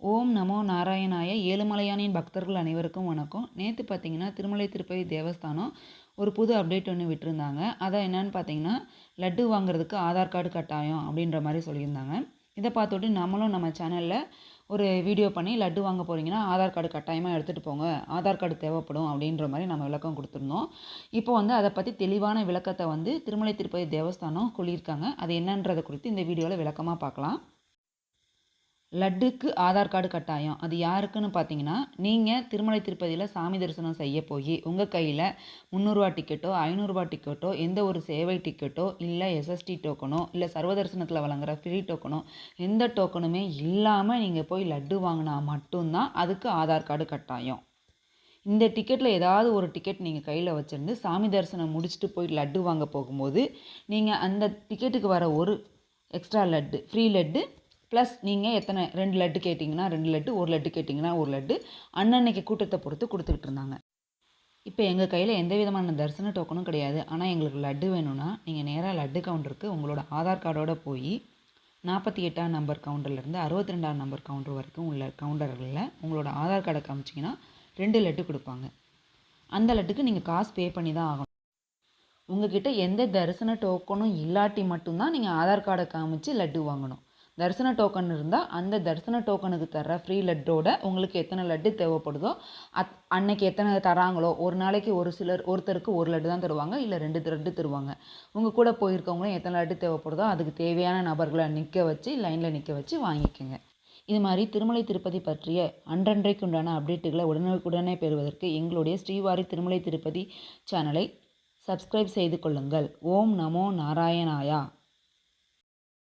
ஓம் நமோ நாராயணாய ஏழுமலையானின் பக்தர்கள் அனைவருக்கும் வணக்கம். நேற்று பார்த்தீங்கன்னா திருமலை திருப்பதி தேவஸ்தானம் ஒரு புது அப்டேட் ஒன்று விட்டுருந்தாங்க. அதை என்னன்னு பார்த்தீங்கன்னா லட்டு வாங்குறதுக்கு ஆதார் கார்டு கட்டாயம் அப்படின்ற மாதிரி சொல்லியிருந்தாங்க. இதை பார்த்துட்டு நம்மளும் நம்ம சேனலில் ஒரு வீடியோ பண்ணி லட்டு வாங்க போகிறீங்கன்னா ஆதார் கார்டு கட்டாயமாக எடுத்துகிட்டு போங்க. ஆதார் கார்டு தேவைப்படும் அப்படின்ற மாதிரி நம்ம விளக்கம் கொடுத்துருந்தோம். இப்போ வந்து அதை பற்றி தெளிவான விளக்கத்தை வந்து திருமலை திருப்பதி தேவஸ்தானம் சொல்லியிருக்காங்க. அது என்னன்றதை குறித்து இந்த வீடியோவில் விளக்கமாக பார்க்கலாம். லட்டுக்கு ஆதார் கார்டு கட்டாயம். அது யாருக்குன்னு பார்த்தீங்கன்னா நீங்கள் திருமலை திருப்பதியில் சாமி தரிசனம் செய்ய போய் உங்கள் கையில் முந்நூறுரூவா டிக்கெட்டோ ஐநூறுரூவா டிக்கெட்டோ எந்த ஒரு சேவை டிக்கெட்டோ இல்லை எஸ்எஸ்டி டோக்கனோ இல்லை சர்வ தரிசனத்தில் வழங்குற ஃப்ரீ டோக்கனோ எந்த டோக்கனுமே இல்லாமல் நீங்கள் போய் லட்டு வாங்கினா மட்டும்தான் அதுக்கு ஆதார் கார்டு கட்டாயம். இந்த டிக்கெட்டில் ஏதாவது ஒரு டிக்கெட் நீங்கள் கையில் வச்சுருந்து சாமி தரிசனம் முடிச்சுட்டு போய் லட்டு வாங்க போகும்போது நீங்கள் அந்த டிக்கெட்டுக்கு வர ஒரு extra laddu free laddu plus நீங்கள் எத்தனை ரெண்டு லட்டு கேட்டிங்கன்னா ரெண்டு லட்டு ஒரு லட்டு கேட்டிங்கன்னா ஒரு லட்டு. அன்னன்னைக்கு கூட்டத்தை பொறுத்து கொடுத்துக்கிட்டு இருந்தாங்க. இப்போ எங்கள் கையில் எந்த விதமான தரிசன டோக்கனும் கிடையாது. ஆனால் எங்களுக்கு லட்டு வேணும்னா நீங்கள் நேராக லட்டு கவுண்டருக்கு உங்களோட ஆதார் கார்டோட போய் நாற்பத்தி எட்டாம் நம்பர் கவுண்டர்லேருந்து அறுபத்தி ரெண்டாம் நம்பர் கவுண்டர் வரைக்கும் உள்ள கவுண்டர்களில் உங்களோட ஆதார் கார்டை காமிச்சிங்கன்னா ரெண்டு லட்டு கொடுப்பாங்க. அந்த லட்டுக்கு நீங்கள் காசு பே பண்ணி தான் ஆகணும். உங்ககிட்ட எந்த தரிசன டோக்கனும் இல்லாட்டி மட்டும்தான் நீங்கள் ஆதார் கார்டை காமிச்சு லட்டு வாங்கணும். தரிசன டோக்கன் இருந்தால் அந்த தரிசன டோக்கனுக்கு தர ஃப்ரீ லட்டோட உங்களுக்கு எத்தனை லட்டு தேவைப்படுதோ அத் அன்னைக்கு எத்தனை தராங்களோ ஒரு நாளைக்கு ஒரு சிலர் ஒருத்தருக்கு ஒரு லட்டு தான் தருவாங்க இல்லை ரெண்டு லட்டு தருவாங்க. உங்கள் கூட போயிருக்கவங்களும் எத்தனை லட்டு தேவைப்படுதோ அதுக்கு தேவையான நபர்களை நிற்க வச்சு லைனில் நிற்க வச்சு வாங்கிக்கோங்க. இது மாதிரி திருமலை திருப்பதி பற்றிய அன்றன்றைக்கு உண்டான அப்டேட்டுகளை உடனுக்குடனே பெறுவதற்கு எங்களுடைய ஸ்ரீவாரி திருமலை திருப்பதி சேனலை சப்ஸ்கிரைப் செய்து கொள்ளுங்கள். ஓம் நமோ நாராயணாயா.